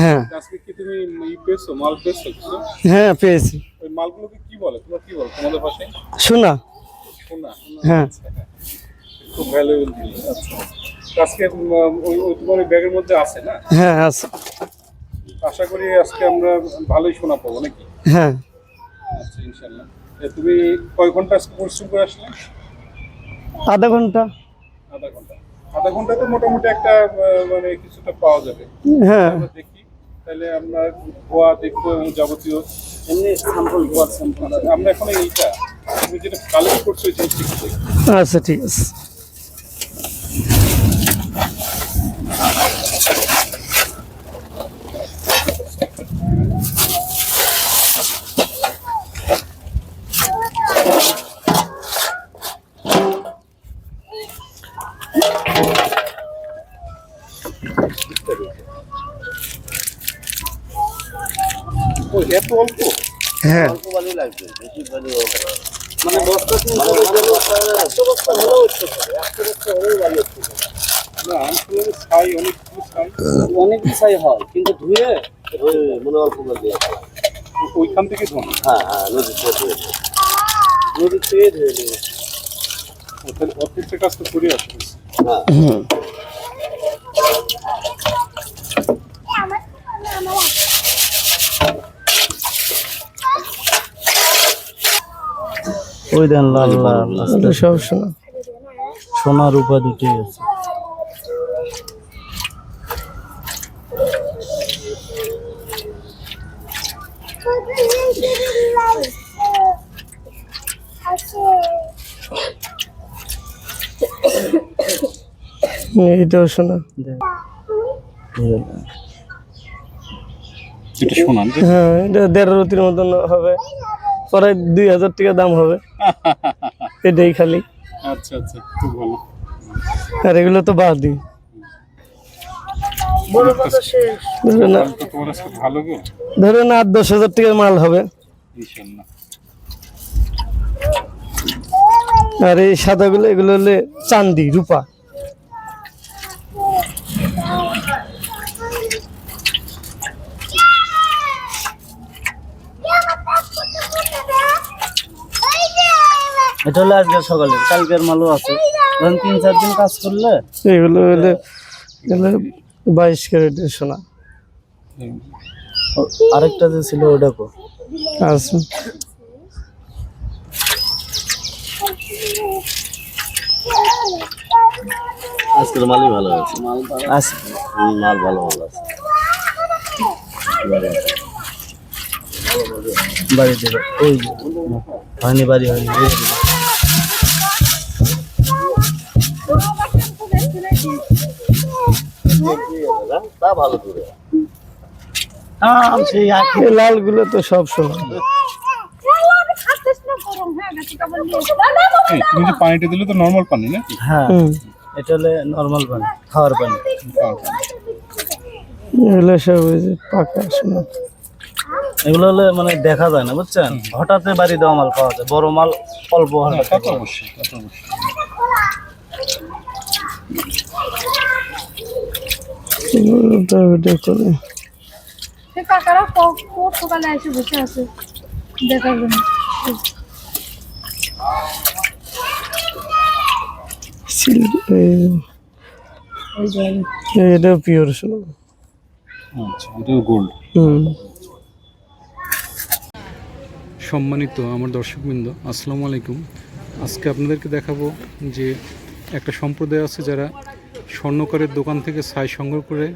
হ্যাঁ। আজকে কি তুমি ই পেয়েছ মাল পেয়েছ হ্যাঁ পেয়েছি। ওই মালগুলোকে কি বলে? তোমার কি বলে? তোমাদের ভাষায়? শোনা সোনা? হ্যাঁ। খুব ভ্যালুয়েবল জিনিস। আচ্ছা। আজকে ওই তোমার ওই ব্যাগের মধ্যে আছে না? হ্যাঁ আছে। আশা করি আজকে আমরা ভালোই শোনা পাবো নাকি? হ্যাঁ। আচ্ছা ইনশাল্লাহ। তুমি কয় ঘণ্টা আজকে পরিশ্রম করে আসলে? আধা ঘণ্টা। আধা ঘণ্টা। আধা ঘণ্টা তো মোটামুটি একটা মানে কিছুটা পাওয়া যাবে। হ্যাঁ। দেখি তাহলে আমরা গোয়া দেখব এবং যাবতীয় এমনি স্যাম্পল ধোয়ার স্যাম্পল আমরা এখন এইটা তুমি যেটা কালেক্ট করছ এই জিনিসটা আচ্ছা ঠিক আছে। এত অল্প হ্যাঁ মানে বস্তা না আমি শুনলাম ছাই অনেক ছাই। অনেক ছাই হয় কিন্তু ধুয়ে মনে অল্প ওইখান থেকে ধোন? হ্যাঁ হ্যাঁ নদী থেকে ধুয়ে দিই। নদী থেকে ধুয়ে তাহলে কাজ তো করে আসবে। হ্যাঁ। ওই দেন লাল লাল সব শোনা। সোনা রূপা দুটি আছে। এটাও শোনা। এটা হ্যাঁ এটা দেড় রতির মতন হবে। প্রায় দুই হাজার টাকা দাম হবে। এটাই খালি। আচ্ছা আচ্ছা খুব ভালো। আর এগুলো তো ভালো গো। ধরেন আট দশ হাজার টাকার মাল হবে। আর এই সাদাগুলো এগুলো হলে চান্দি রূপা। এটা হলো আজকে সকালে কালকের মালও আছে। ধরেন তিন চার দিন কাজ করলে এগুলো হলে এগুলো বাইশ ক্যারেটের সোনা। আরেকটা যে ছিল ওটা কো? আছে আজকের মালই ভালো আছে মাল আছে মাল ভালো ভালো আছে। বাড়ি দেবে। ওই হয়নি বাড়ি হয়নি তা ভালো সেই আখি লালগুলো তো সব সোনা এই, তুমি যে পানিটা দিলে তো নর্মাল পানি নাকি হ্যাঁ। এটা হলে নর্মাল পানি খাওয়ার পানি। এগুলো সব ওই যে পাকা সোনা এগুলো হলে মানে দেখা যায় না বুঝছেন? হঠাৎ বাড়ি দেওয়া মাল পাওয়া যায় বড় মাল অল্প হ্যাঁ, হঠাৎ অবশ্যই অবশ্যই। কাকারা সকালে এসে বসে আছে। দেখার জন্য। এটাও পিওর সোনা আচ্ছা এটাও গোল্ড হুম। সম্মানিত আমার দর্শকবৃন্দ আসসালামু আলাইকুম। আজকে আপনাদেরকে দেখাবো যে একটা সম্প্রদায় আছে যারা স্বর্ণকারের দোকান থেকে ছাই সংগ্রহ করে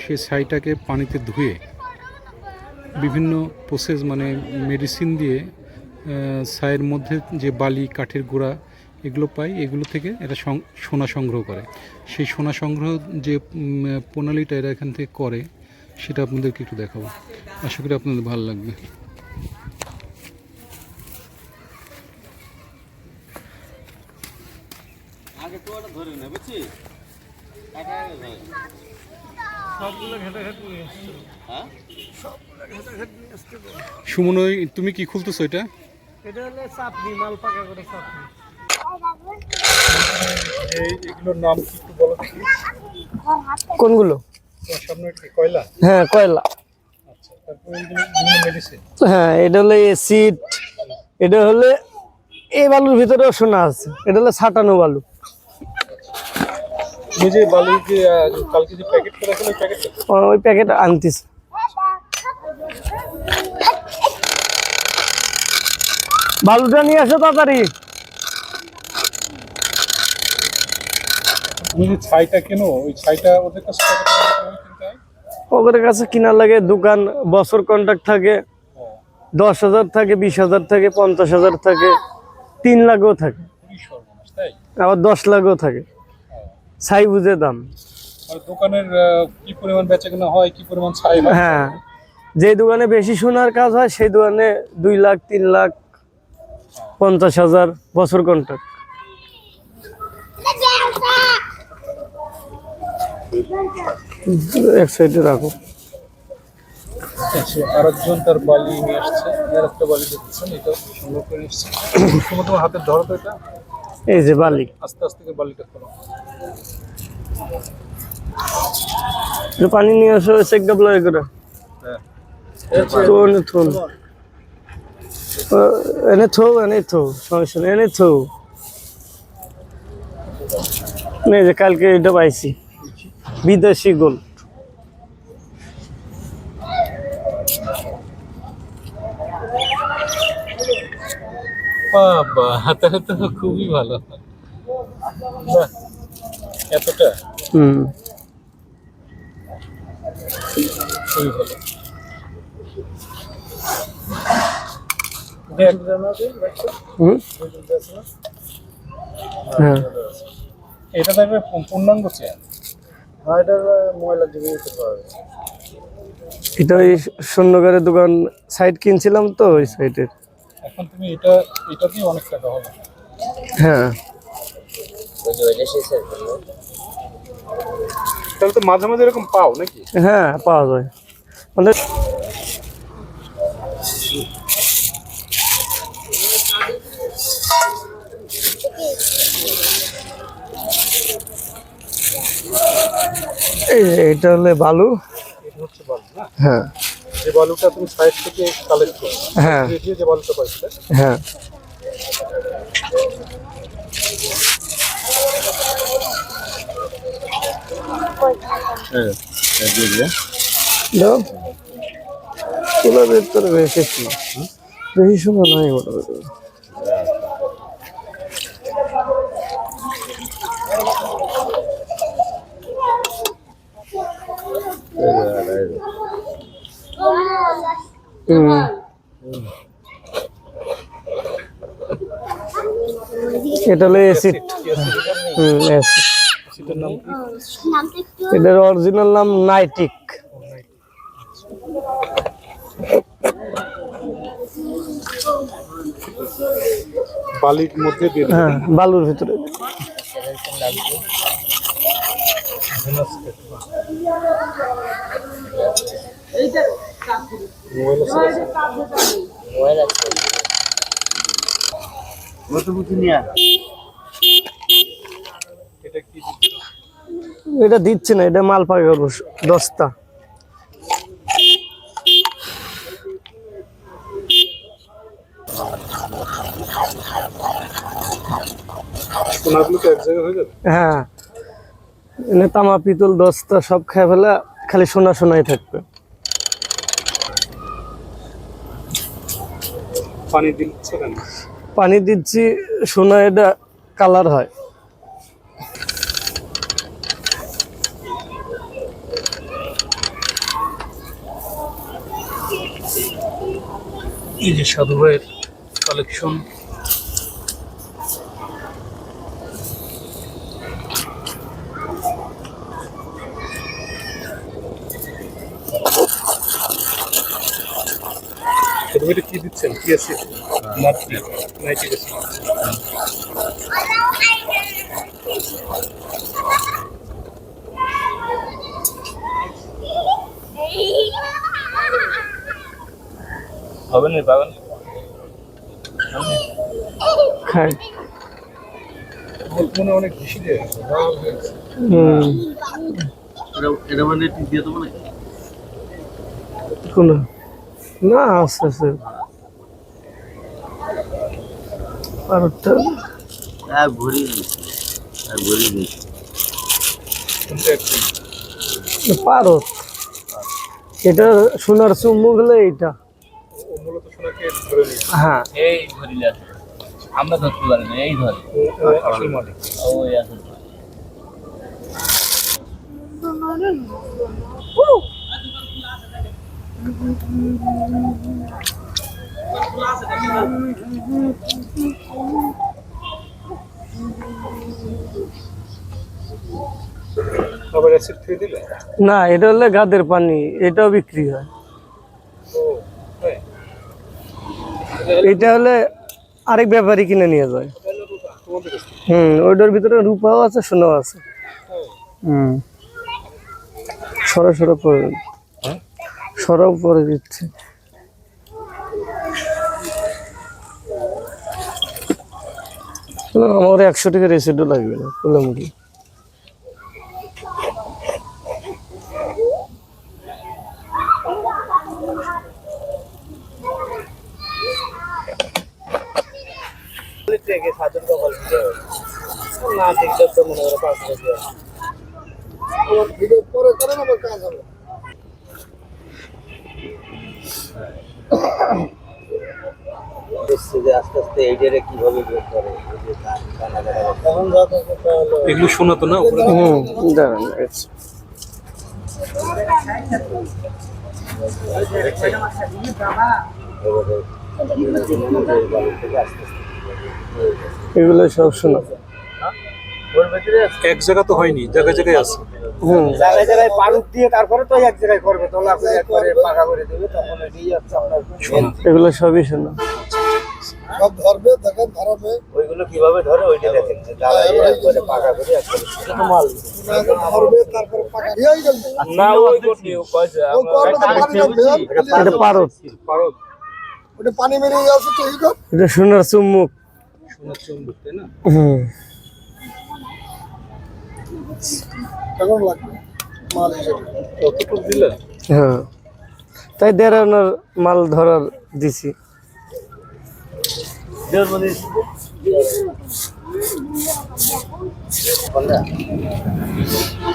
সে ছাইটাকে পানিতে ধুয়ে বিভিন্ন প্রসেস মানে মেডিসিন দিয়ে ছাইয়ের মধ্যে যে বালি, কাঠের গুঁড়া এগুলো পাই এগুলো থেকে এরা সোনা সংগ্রহ করে। সেই সোনা সংগ্রহ যে প্রণালীটা এরা এখান থেকে করে, সেটা আপনাদেরকে একটু দেখাবো। আশা করি আপনাদের ভালো লাগবে। আগে হ্যাঁ? সুমন তুমি কি খুলতেছো এটা? এটা হলো চাপনি মাল পাকা করে চাপনি এই এগুলোর নাম কি একটু বলো কোনগুলো? সামনে কি কয়লা? হ্যাঁ কয়লা। আচ্ছা তারপরে মেডিসিন হ্যাঁ এটা হলো এসিড এটা হলে এই বালুর ভিতরেও সোনা আছে। এটা হলো ছাটানো বালু। যে বালি যে কালকে যে প্যাকেট করে ও- ওই প্যাকেট আনতিস। বালুটা নিয়ে আসো তাড়াতাড়ি। তুমি যে ছাইটা কেনো? ওই ছাইটা ওদের কাছে ওদের কাছে লাগে দোকান বছর কন্ট্রাক্ট থাকে দশ হাজার থাকে বিশ হাজার থাকে পঞ্চাশ হাজার থাকে তিন লাখও থাকে। আবার দশ লাখও থাকে। ছাই বুঝে দাম। আর দোকানের কি পরিমাণ বেচা কেনা হয় কি পরিমাণ ছাই হ্যাঁ? যে দোকানে বেশি সোনার কাজ হয় সেই দোকানে দুই লাখ তিন লাখ পঞ্চাশ হাজার বছর কন্ট্রাক্ট। এক সাইডে রাখো। আচ্ছা, আরেকজন তার বালি নিয়ে আসছে। আর একটা বালি দেখছেন এটা সুন্দর করে তোমার ধরো তো এটা? এই যে বালি। আস্তে আস্তে করে বালিটা একটু পানি নিয়ে আসো চেক ডাব লয় করে। হ্যাঁ। থুন থুন। এনে থো এনে থো সমস্যা নেই এনে থো। এই যে কালকে এটা পাইছি। বিদেশি গোল। তাহলে তো খুবই ভালো বাহ, এতটা? হুম। খুবই ভালো। হ্যাঁ। এটা দেখবে পূর্ণাঙ্গ চেয়ার হ্যাঁ এটা ময়লা দিকে এটা ওই স্বর্ণকারের দোকান সাইড কিনছিলাম তো ওই সাইডের এখন তুমি এটা এটা দিয়ে অনেক টাকা হবে। হ্যাঁ। তাহলে তো মাঝে মাঝে এরকম পাও নাকি? হ্যাঁ পাওয়া যায়। মানে এই এটা হলে বালু। এটা হচ্ছে বালু না? হ্যাঁ। যে বালুটা তুমি সাইড থেকে কালেক্ট করো হ্যাঁ। যে বালুটা পাইছিলে হ্যাঁ। হ্যাঁ ভেতরে বেশি সময় বেশি শোনা নাই ওটার এটা হলো অ্যাসিড হুম এটার অরিজিনাল নাম নাইটিক বালির মধ্যে। হ্যাঁ বালুর ভিতরে। মোবাইল আছে? এটা কি দিচ্ছ? এটা দিচ্ছে না এটা মাল করব দশটা। হয়ে হ্যাঁ। তামা পিতল দশটা সব খেয়ে ফেলে খালি সোনা সোনাই থাকবে। পানি দিচ্ছ কেন? পানি দিচ্ছি সোনা এটা কালার হয়। এই যে সাধু ভাইয়ের কালেকশন সাধু আছে? নাইট্রিক নাইট্রিক হবে না পাবেন? খায় মনে অনেক বেশি দেয় এটা মানে দিয়ে দেবো নাকি? কোন না আছে আছে। পারোটা এক ভরি নিয়েছি এক ভরি নিয়েছি পারত। এটা সোনার চুম্বুক হলে নিচ্ছে হ্যাঁ। এই ভরি আমরা ধরতে পারি না এই ধরে। ওই দিলে না এটা হলে গাদের পানি এটাও বিক্রি হয়। হ্যাঁ। এটা হলে আরেক ব্যাপারী কিনে নিয়ে যায়। হুম ওইটার ভিতরে রূপাও আছে সোনাও আছে। হুম। সরা সরা পরে হ্যাঁ? সরাও পরে দিচ্ছে। আমার একশো টাকা রেসিডও লাগবে না বললাম কি না ঠিক তো করে পাঁচ টাকা দেখছি যে আস্তে আস্তে এইটারে কীভাবে বের করে। তখন যত এগুলো সোনা তো না হুম দাঁড়ান এগুলো সব শোনা ভেতরে এক জায়গা তো হয়নি জায়গায় জায়গায় আছে। হুম। জায়গায় জায়গায় পারুট দিয়ে তারপরে তো এক জায়গায় করবে। তাহলে আপনি একবারে পাকা করে দেবে তখন এগুলো সবই শোনা সব ধরবে দেখেন ধরাবে। ওইগুলো কীভাবে ধরে ওইটা দেখেন যে জ্বালায় একবারে পাকা করে একবারে মাল। ধরবে তারপরে পাকা দিয়ে গেল না ওই করনি ও কইছে ও করবে তো পানি লাগবে এটা পারত পারদ। ওটা পানি মেরে যাচ্ছে তো এই এটা সোনার চুম্বুক। সোনার চুম্বক তাই না? হুম। কেমন লাগবে? মাল হিসেবে। কতটুকু দিলে হ্যাঁ। তাই দেড় মাল ধরার দিছি।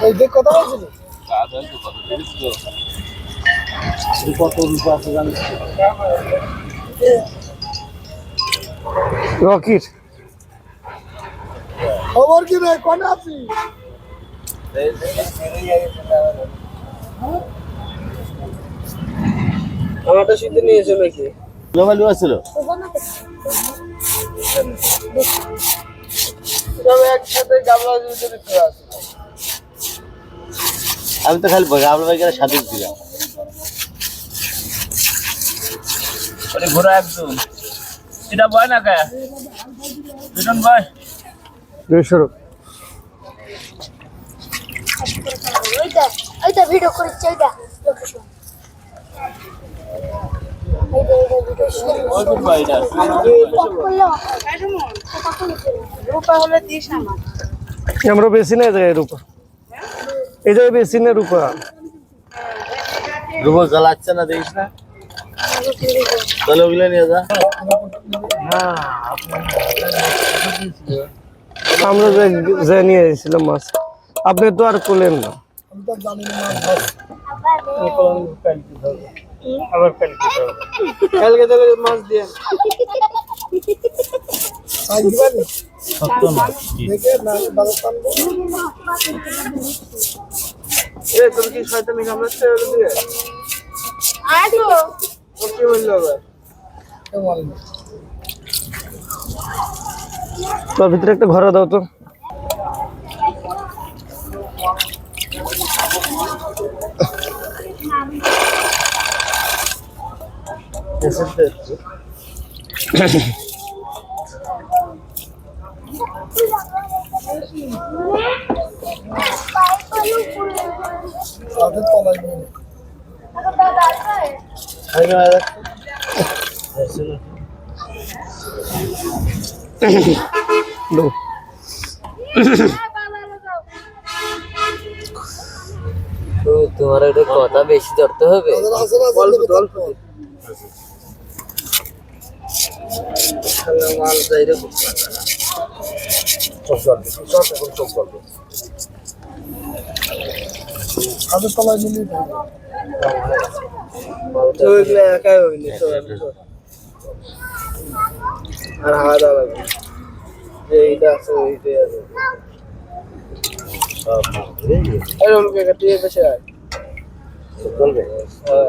এই দেখ কথা বলছিলি? কত রূপা আছে জানিস রকির। খবর কি রে? কোনে আছি আমারটা শীতে নিয়েছে নাকি? লোবালু আছিল আমি তো খালি গাবলা বাইকের সাথে দিলাম। আরে ঘোরা একদম এটা বয় না কে? দুজন বয়। দুইশো ওইটা ওইটা ভিডিও করেছে ওইটা লোকেশন আমার আমরা বেশি না এই জায়গায় রূপা। এই জায়গায় বেশি না রূপা। রুবো জ্বালাচ্ছে না দেখিস না? তাহলে ওগুলো নিয়ে যা। আমরা যে- যে নিয়ে এসেছিলাম মাছ আপনি তো আর করলেন না। আমি তো জানি না মাছ। ধর আবার কালকে কালকে তাহলে মাছ দিয়ে সত্য না দেখে না বাজার টানবো এ তুমি কি শয়তানি কামড়াচ্ছে ওটা দিয়ে আটো ও কি বলল আবার? তোর ভিতরে একটা ঘর দাও তো তাদের তলায় নিয়ে নে। দাও তোমার একটা কথা বেশি ধরতে হবে অল্প অল্প মাল চাইলে হাতের তলায় নিলে ওইগুলো একাই হইনি তো আর দেওয়া লাগবে যে এইটা আছে ওইটাই আছে এরকম কে বেশি হয় চলবে হ্যাঁ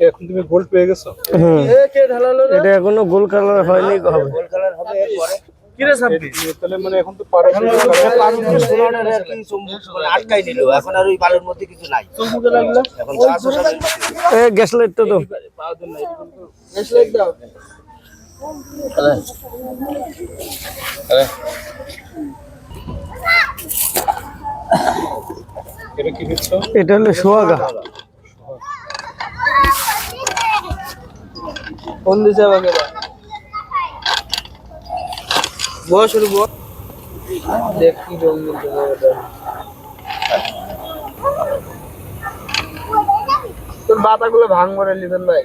এখন তুমি গোল্ড পেয়ে গেছো? হুম। কে ঢালালো এটা এখনও গোল কালার হয়নি হবে। গোল কালার হবে এরপরে। তাহলে মানে এখন তো আটকাই দিল এখন আর ওই বালুর মধ্যে কিছু নাই। এখন গ্যাস লাইট তো দাও। দাও। এটা কি দিচ্ছ এটা হলো সোয়াগা কোন শুরু দেখ কি রঙিন তোর বাতাগুলো ভাঙ করে লিবেন ভাই।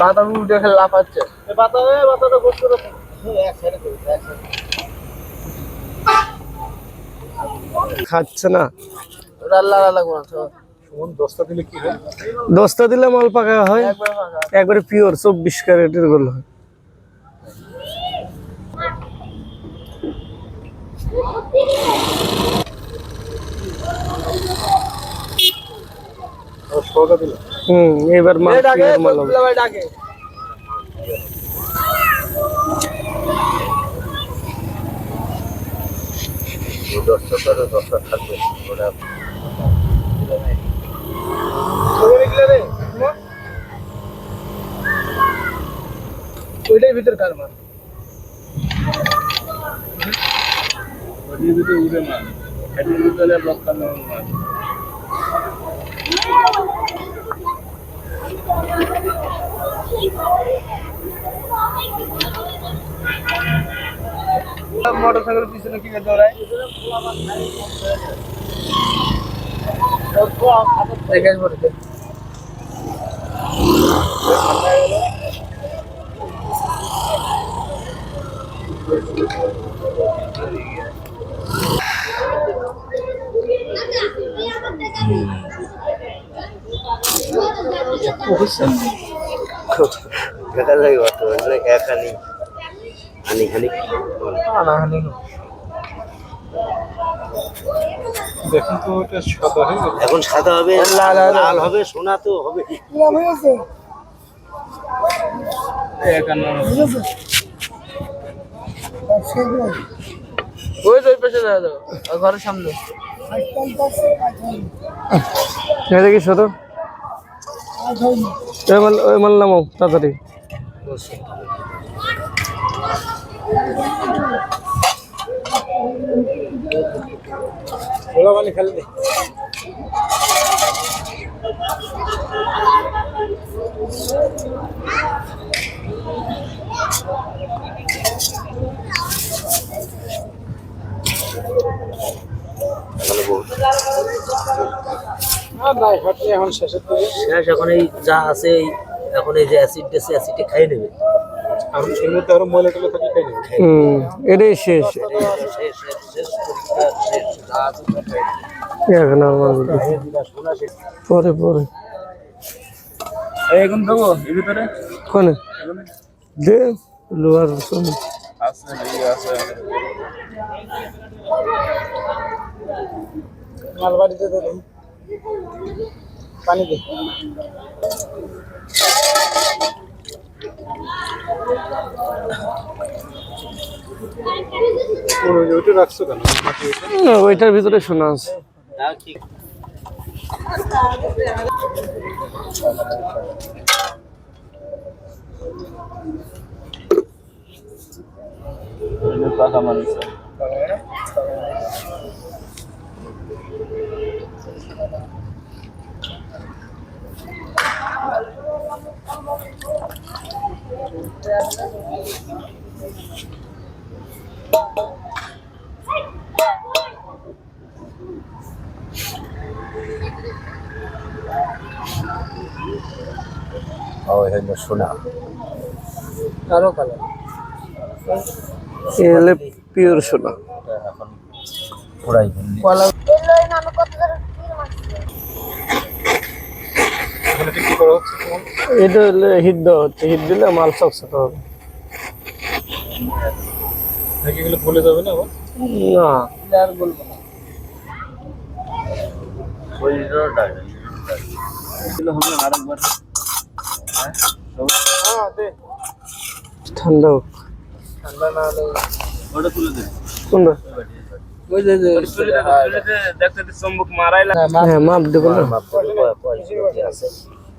বাতাগুলো উঠে খেলে লাফাচ্ছে। বাতা বাতাটা বস এক সাইডে এক সাইডে খাচ্ছে না। দশটা দিলে কি দশটা দিলে মাল পাকা হয় একবারে পিওর চব্বিশ ক্যারেটের গোল হয়। হুম এবার মাল মাল হবে। করে দশটা থাকবে ওটা ওখানে গেলে রে ওইটাই ভিতর কার মার উড়ে মাল এটির ভিতরে ব্লক করলে মাল মোটর সাইকেল পিছনে কি দৌড়ায়। দেখে। পড়ে দেখা যায় কত মানে এক আনি আনি খানি দেখুন তো এটা সাদা হয়ে গেল এখন সাদা হবে লাল লাল হবে সোনা তো হবে। একান্ন আর শেষ নয় ওই তো ওই পাশে দেখা ঘরের সামনে। এটা কি ছোট কাজ হয়নি। ওই মাল ওই মাল নামাও তাড়াতাড়ি। খোলা দে এখনও শেষ, এখন এই যা আছে এখন এই যে অ্যাসিড আছে অ্যাসিডে খাই নেবে। আর এর মধ্যে আরও ময়লা টয়লা থাকে খাই নেবে হুম এটাই শেষ। এখন শেষ পরে পরে। এখন দেবো এর ভিতরে? কোনে? দে লোহার সোনা আছে আছে। মালবাড়িতে তো পানি দে। ওইটার ভিতরে শোনা আছে। তাও কি মানুষ শোনা কালো কালার এ হলে পিওর সোনা পুরাই বললি কলা কি করা হচ্ছে তোমার? এটা হলে হিট দেওয়া হচ্ছে। হিট দিলে মাল চকচকে হবে। যাবে না আর বলব না। হ্যাঁ? দে। ঠান্ডা হোক। ঠান্ডা না হলে ওটা তুলে দে। কোনটা? ওই যে মারাই হ্যাঁ মাপ দেবো না। মাপ আছে।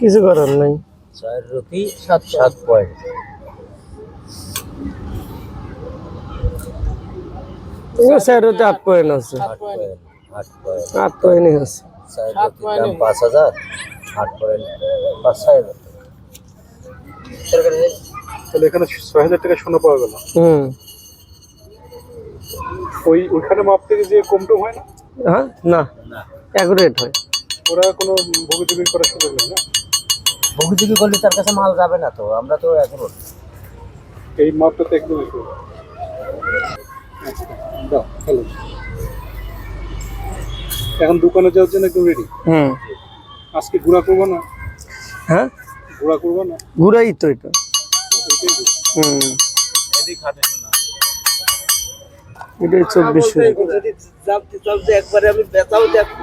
কিছু করার নাই। ছয় রুটি সাত সাত পয়েন্ট আট পয়েন্ট আছে। আট পয়েন্টই আছে। পাঁচ হাজার। আট পয়েন্ট পাঁচ ছয় হাজার। তাহলে এখানে ছয় হাজার টাকা সোনা পাওয়া গেল। হুম। ওই ওইখানে মাপ থেকে যে হয় না? হ্যাঁ? না। না। অ্যাকুরেট হয়। ওরা কোনো ভোগী করার সুযোগ নেই না? ভুগিচুগি করলে তার কাছে মাল যাবে না তো আমরা তো এখন এই মাপটা তো একদম এখন দোকানে যাওয়ার জন্য একদম রেডি হুম। আজকে ঘোরা করব না? হ্যাঁ? ঘোরা করব না? ঘুরাই তো এটা। হুম। এটাই জানতে একবারে আমি বেচাও দেখব।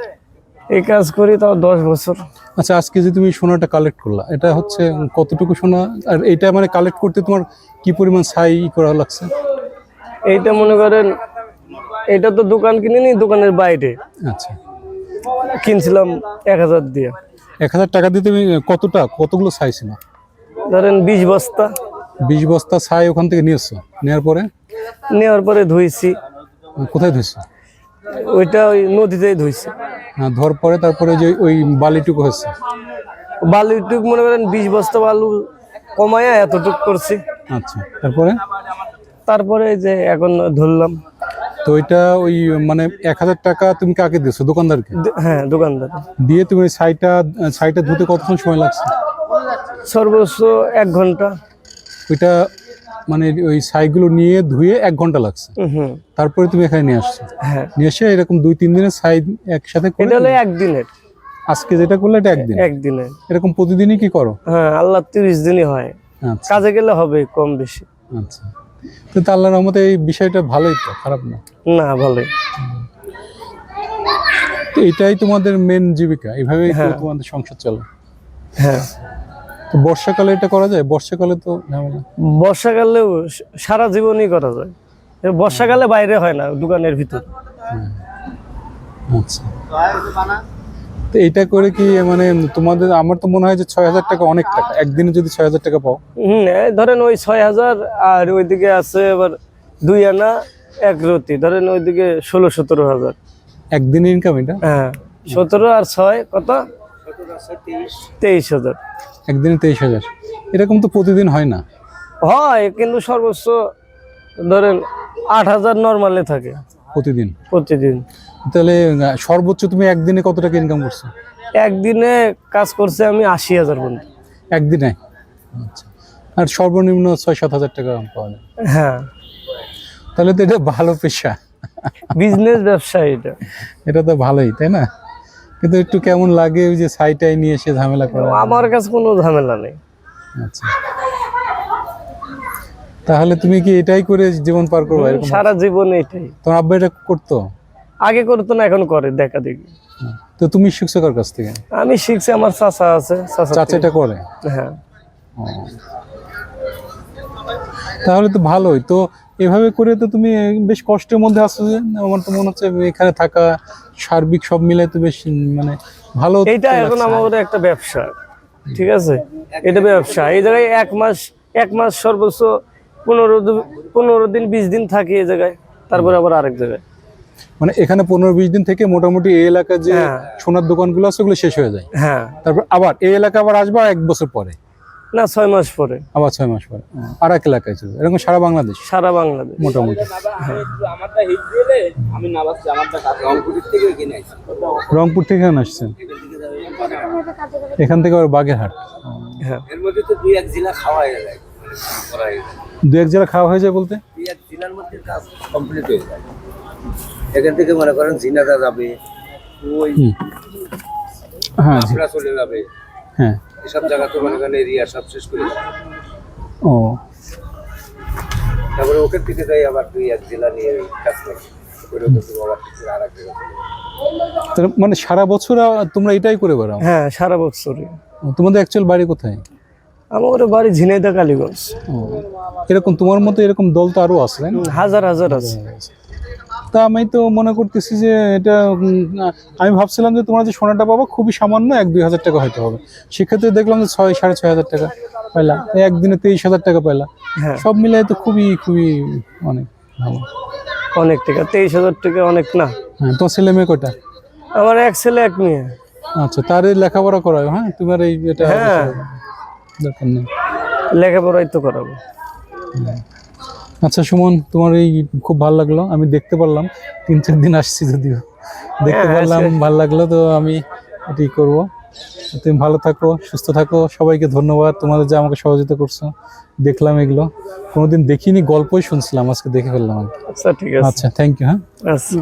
এই কাজ করি তাও দশ বছর। আচ্ছা আজকে যে তুমি সোনাটা কালেক্ট করলা এটা হচ্ছে কতটুকু সোনা? আর এটা মানে কালেক্ট করতে তোমার কি পরিমাণ ছাই করা লাগছে? এইটা মনে করেন এটা তো দোকান কিনে কিনিনি দোকানের বাইরে। আচ্ছা। কিনছিলাম এক হাজার দিয়ে। এক হাজার টাকা দিয়ে তুমি কতটা কতগুলো ছাই ছিল? ধরেন বিশ বস্তা। বিশ বস্তা ছাই ওখান থেকে নিয়েছো নেওয়ার পরে? নেওয়ার পরে ধুইছি। কোথায় ধুয়েছো ওইটা ওই নদীতেই ধুইছি। আহ, ধোয়ার পরে তারপরে যে ওই বালিটুকু হয়েছে বালুটুক মনে করেন বিশ বস্তা বালু কমায়া এতটুক করছি। আচ্ছা তারপরে? তারপরে যে এখন ধরলাম। তো ওইটা ওই মানে এক হাজার টাকা তুমি কাকে দিয়েছ? দোকানদারকে? হ্যাঁ দোকানদার। দিয়ে তুমি সাইটা ছাইটা ধুতে কতক্ষণ সময় লাগছে? সর্বোচ্চ এক ঘণ্টা। ওইটা মানে ওই ছাইগুলো নিয়ে ধুয়ে এক ঘণ্টা লাগছে। তারপরে তুমি এখানে নিয়ে আসছো। হ্যাঁ। নিয়ে এসে এরকম দুই তিন দিনের ছাই একসাথে করে একদিনের। আজকে যেটা করলে এটা একদিন একদিনের। এরকম প্রতিদিনই কি করো? হ্যাঁ আল্লাহ তিরিশ দিনই হয়। আচ্ছা। কাজে গেলে হবে কম বেশি। আচ্ছা। তো আল্লাহর রহমতে এই বিষয়টা ভালোই তো খারাপ না? না ভালোই। এটাই তোমাদের মেন জীবিকা এইভাবেই হ্যাঁ। তোমাদের সংসার চলে। হ্যাঁ। তো বর্ষাকালে এটা করা যায়? বর্ষাকালে তো বর্ষাকালেও সারা জীবনই করা যায়। বর্ষাকালে বাইরে হয় না দোকানের ভিতর। আচ্ছা। তো এটা করে কি মানে তোমাদের আমার তো মনে হয় যে ছয় হাজার টাকা অনেক টাকা। একদিনে যদি ছয় হাজার টাকা পাও। হম ধরেন ওই ছয় হাজার আর ওইদিকে আছে আবার দুই আনা এক রতি। ধরেন ওইদিকে ষোলো সতেরো হাজার। একদিনে ইনকাম এটা? হ্যাঁ সতেরো আর ছয় কত? তেইশ হাজার। একদিনে তেইশ হাজার। এরকম তো প্রতিদিন হয় না। হয় কিন্তু সর্বোচ্চ ধরেন আট হাজার নর্মালে থাকে। প্রতিদিন? প্রতিদিন। তাহলে সর্বোচ্চ তুমি একদিনে কত টাকা ইনকাম করছ? একদিনে কাজ করছে আমি আশি হাজার পর্যন্ত। একদিনে? আচ্ছা। আর সর্বনিম্ন ছয় সাত হাজার টাকা পাওয়া যায়। হ্যাঁ। তাহলে তো এটা ভালো পেশা। বিজনেস ব্যবসা এটা। এটা তো ভালোই তাই না? কিন্তু একটু কেমন লাগে ওই যে সাইটাই নিয়ে এসে ঝামেলা করা? আমার কাছে কোনো ঝামেলা নেই। আচ্ছা। তাহলে তুমি কি এটাই করে জীবন পার করব এরকম? সারা জীবন এটাই। তোমার আব্বা এটা করতো? আগে করতো না এখন করে দেখা দেখি। তো তুমি শিখছো কার কাছ থেকে? আমি শিখছি আমার চাচা আছে চাচা চাচা এটা করে? হ্যাঁ। তাহলে তো ভালোই। তো এভাবে করে তো তুমি বেশ কষ্টের মধ্যে আছো যে আমার তো মনে হচ্ছে এখানে থাকা সার্বিক সব মিলে তো বেশ মানে ভালো এটা এখন। আমাদের একটা ব্যবসা ঠিক আছে? এটা ব্যবসা। এই জায়গায় এক মাস এক মাস সর্বোচ্চ পনেরো পনেরো দিন বিশ দিন থাকি এই জায়গায় তারপরে আবার আরেক জায়গায়। মানে এখানে পনেরো বিশ দিন থেকে মোটামুটি এই এলাকার যে হ্যাঁ। সোনার দোকানগুলো আছে ওগুলো শেষ হয়ে যায়। হ্যাঁ। তারপর আবার এই এলাকা আবার আসবে এক বছর পরে। না ছয় মাস পরে। আবার ছয় মাস পরে। আর এক এলাকায় চলবে এরকম সারা বাংলাদেশ? সারা বাংলাদেশ। মোটামুটি। রংপুর থেকে এখানে আসছেন? এখান থেকে আবার বাগেরহাট? হ্যাঁ। এর মধ্যে তো দুই এক জেলা খাওয়া হয়ে যায়। হয়ে দু এক জেলা খাওয়া হয়ে যায় বলতে? দুই এক জেলার মধ্যে কাজ কমপ্লিট হয়ে যায়। এখান থেকে মনে করেন জিনাদা যাবে ওই হ্যাঁ চলে যাবে। হ্যাঁ। এসব জায়গা তো মনে করেন এরিয়া সব শেষ করে ও। তারপরে ওকে থেকে যাই আবার দুই এক জেলা নিয়ে কাজ করি। করে আবার কিছু আর এক মানে সারা বছর তোমরা এটাই করে বেড়াও? হ্যাঁ সারা বছরই। তোমাদের অ্যাকচুয়াল বাড়ি কোথায়? আমার বাড়ি ঝিনাইদা কালীগঞ্জ। এরকম তোমার মতো এরকম দল তো আরও আছে হাজার হাজার আছে। তা আমি তো মনে করতেছি যে এটা আমি ভাবছিলাম যে তোমরা যে সোনাটা পাবো খুবই সামান্য এক দুই হাজার টাকা হয়তো হবে। সেক্ষেত্রে দেখলাম যে ছয় সাড়ে ছয় হাজার টাকা পাইলা একদিনে তেইশ হাজার টাকা পাইলা। হ্যাঁ। সব মিলাই তো খুবই খুবই অনেক ভালো। অনেক টাকা তেইশ হাজার টাকা অনেক না। হ্যাঁ তোমার ছেলে মেয়ে কয়টা? আমার এক ছেলে এক মেয়ে। আচ্ছা তার এই লেখাপড়া করায় হ্যাঁ? তোমার এই এটা হ্যাঁ। দরকার নেই। লেখাপড়াই তো করাবো। আচ্ছা সুমন তোমার এই খুব ভালো লাগল। আমি দেখতে পারলাম তিন চার দিন আসছি যদিও। দেখতে হ্যাঁ, পারলাম ভালো লাগল তো আমি এটাই করব। তুমি ভালো থাকো সুস্থ থাকো। সবাইকে ধন্যবাদ তোমাদের যে আমাকে সহযোগিতা করছ। দেখলাম এগুলো। কোনোদিন দেখিনি গল্পই শুনছিলাম আজকে দেখে ফেললাম আর আচ্ছা ঠিক আছে। আচ্ছা থ্যাংক ইউ হ্যাঁ। আচ্ছা।